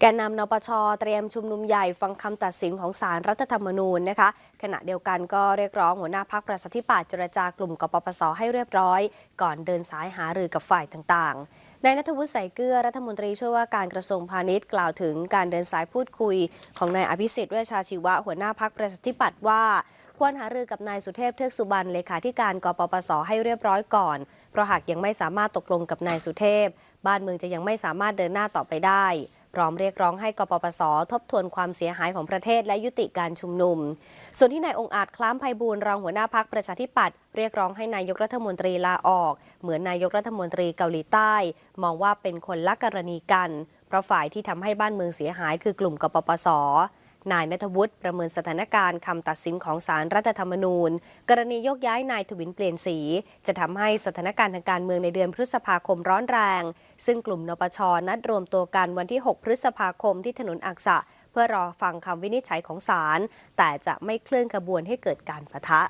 แกนนำนปชเตรียมชุมนุมใหญ่ฟังคำตัดสินของศาลรัฐธรรมนูญนะคะ ขณะเดียวกันก็เรียกร้องหัวหน้าพักประชาธิปัตย์เจรจากลุ่มกปปสให้เรียบร้อย ก่อนเดินสายหารือกับฝ่ายต่างๆ นายนัทวุฒิใส่เกลือรัฐมนตรีช่วยว่าการกระทรวงพาณิชย์กล่าวถึงการเดินสายพูดคุย ของนายอภิสิทธิ์เวชชาชีวะหัวหน้าพักประชาธิปัตย์ว่าควรหารือกับนายสุเทพเทือกสุบรรณเลขาธิการกปปสให้เรียบร้อยก่อน เพราะหากยังไม่สามารถตกลงกับนายสุเทพ บ้านเมืองจะยังไม่สามารถเดินหน้าต่อไปได้ พร้อมเรียกร้องให้กปปส ทบทวนความเสียหายของประเทศและยุติการชุมนุม ส่วนที่นายองค์อาจคล้ามไพบูลรองหัวหน้าพักประชาธิปัตย์เรียกร้องให้นายกรัฐมนตรีลาออก เหมือนนายกรัฐมนตรีเกาหลีใต้ มองว่าเป็นคนละกรณีกัน เพราะฝ่ายที่ทำให้บ้านเมืองเสียหายคือกลุ่มกปปส นายนัทวุฒิประเมินสถานการณ์คำตัดสินของศาลรัฐธรรมนูญ กรณียกย้ายนายทวินเปลี่ยนสี จะทำให้สถานการณ์ทางการเมืองในเดือนพฤษภาคมร้อนแรง ซึ่งกลุ่มนปชนัดรวมตัวกันวันที่ 6 พฤษภาคมที่ถนนอักษะ เพื่อรอฟังคำวินิจฉัยของศาลแต่จะไม่เคลื่อนขบวนให้เกิดการปะทะ